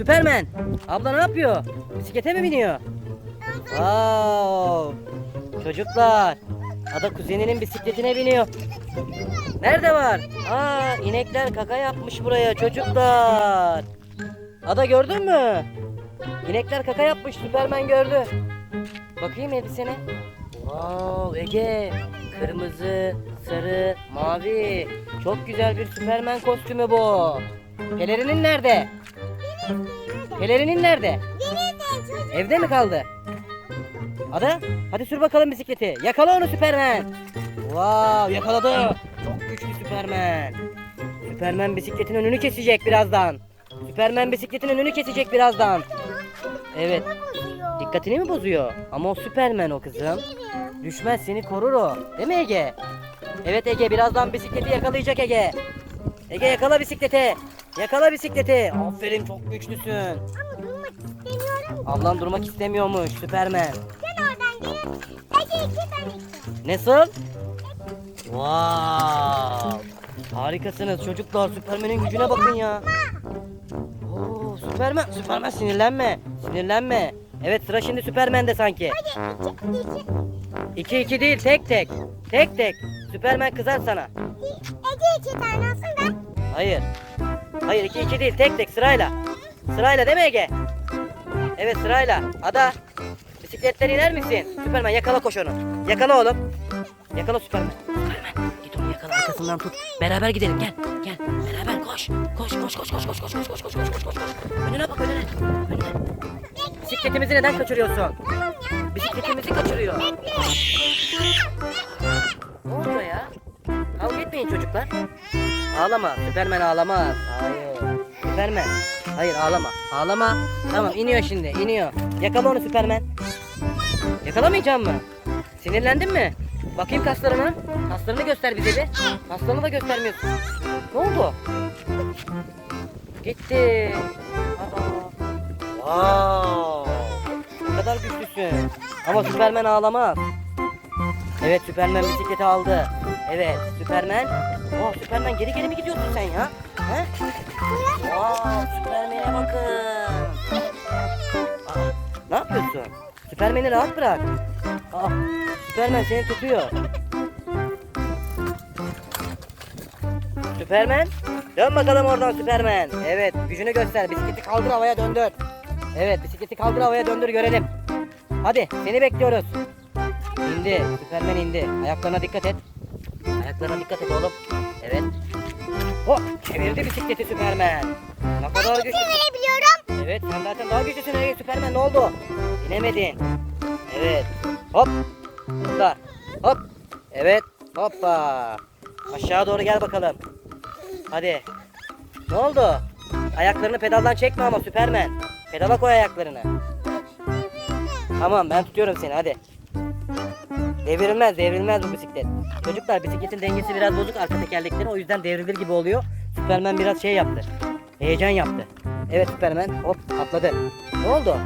Süpermen. Abla ne yapıyor? Bisiklete mi biniyor? Wow. Çocuklar. Ada kuzeninin bisikletine biniyor. Nerede var? Aa inekler kaka yapmış buraya çocuklar. Ada gördün mü? İnekler kaka yapmış Süpermen gördü. Bakayım elbisene. Wow Ege. Kırmızı, sarı, mavi. Çok güzel bir Süpermen kostümü bu. Pelerinin nerede? Pelerinin nerede? Evde mi kaldı? Ada hadi sür bakalım bisikleti. Yakala onu Süpermen. Wow yakaladı. Çok güçlü Süpermen. Süpermen bisikletin önünü kesecek birazdan. Süpermen bisikletin önünü kesecek birazdan. Evet. Dikkatini mi bozuyor? Ama o Süpermen o kızım. Düşmez seni korur o. Değil mi Ege? Evet Ege birazdan bisikleti yakalayacak Ege. Ege yakala bisikleti. Yakala bisikleti. Aferin çok güçlüsün. Ama durmak istemiyorum. Ablam durmak istemiyormuş Süpermen. Sen oradan gelin. Ege iki tane iki. Nasıl? Wow. Harikasınız çocuklar. Süpermen'in gücüne bakın ya. Oo, Süpermen, Süpermen sinirlenme. Sinirlenme. Evet sıra şimdi Süpermen'de sanki. Hadi iki iki. 2 2 değil tek tek. Tek tek. Süpermen kızar sana. Ege iki tane olsun ben. Hayır. Hayır 2 2 değil tek tek sırayla. Sırayla değil mi Ege? Evet sırayla. Ada. Bisikletten iner misin? Süpermen yakala koş onu. Yakala oğlum. Yakala Süpermen. Süpermen git onu yakala arkasından tut. Beraber gidelim gel. Gel. Beraber koş. Koş koş koş koş koş koş koş koş koş koş koş koş. Önüne bak önüne. Önüne. Bisikletimizi neden kaçırıyorsun? Bisikletimizi kaçırıyor. Ne oluyor ya? Kavga etmeyin çocuklar. Ağlama. Süpermen ağlamaz. Hayır. Süpermen. Hayır ağlama. Ağlama. Tamam iniyor şimdi. iniyor. Yakala onu Süpermen. Yakalamayacağım mı? Sinirlendin mi? Bakayım kaslarına. Kaslarını göster bize bir. Kaslarını da göstermiyorsun. Ne oldu? Gitti. Aa. Wow. Ne kadar güçlüsün. Ama Süpermen ağlamaz. Evet Süpermen bisikleti aldı. Evet Süpermen. Oh Süpermen geri geri mi gidiyorsun sen ya? He? Wow Süpermen'e bakın. Aa, ne yapıyorsun? Süpermen'i rahat bırak. Aa, Süpermen seni tutuyor. Süpermen. Dön bakalım oradan Süpermen. Evet gücünü göster. Bisikleti kaldır havaya döndür. Evet bisikleti kaldır havaya döndür görelim. Hadi seni bekliyoruz. İndi. Süpermen indi. Ayaklarına dikkat et. Ayaklarına dikkat et oğlum. Evet. Hop çevirdi bisikleti Süpermen. Ne kadar güçlü. Verebiliyorum. Evet sen zaten daha güçlüsün Ege Süpermen ne oldu? İnemedin. Evet. Hop. Hopla. Hop. Evet. Hoppa. Aşağı doğru gel bakalım. Hadi. Ne oldu? Ayaklarını pedaldan çekme ama Süpermen. Pedala koy ayaklarını. Tamam ben tutuyorum seni hadi. Devrilmez devrilmez bu bisiklet. Çocuklar bisikletin dengesi biraz bozuk arka tekerlekleri o yüzden devrilir gibi oluyor. Süpermen biraz şey yaptı. Heyecan yaptı. Evet Süpermen hop atladı. Ne oldu?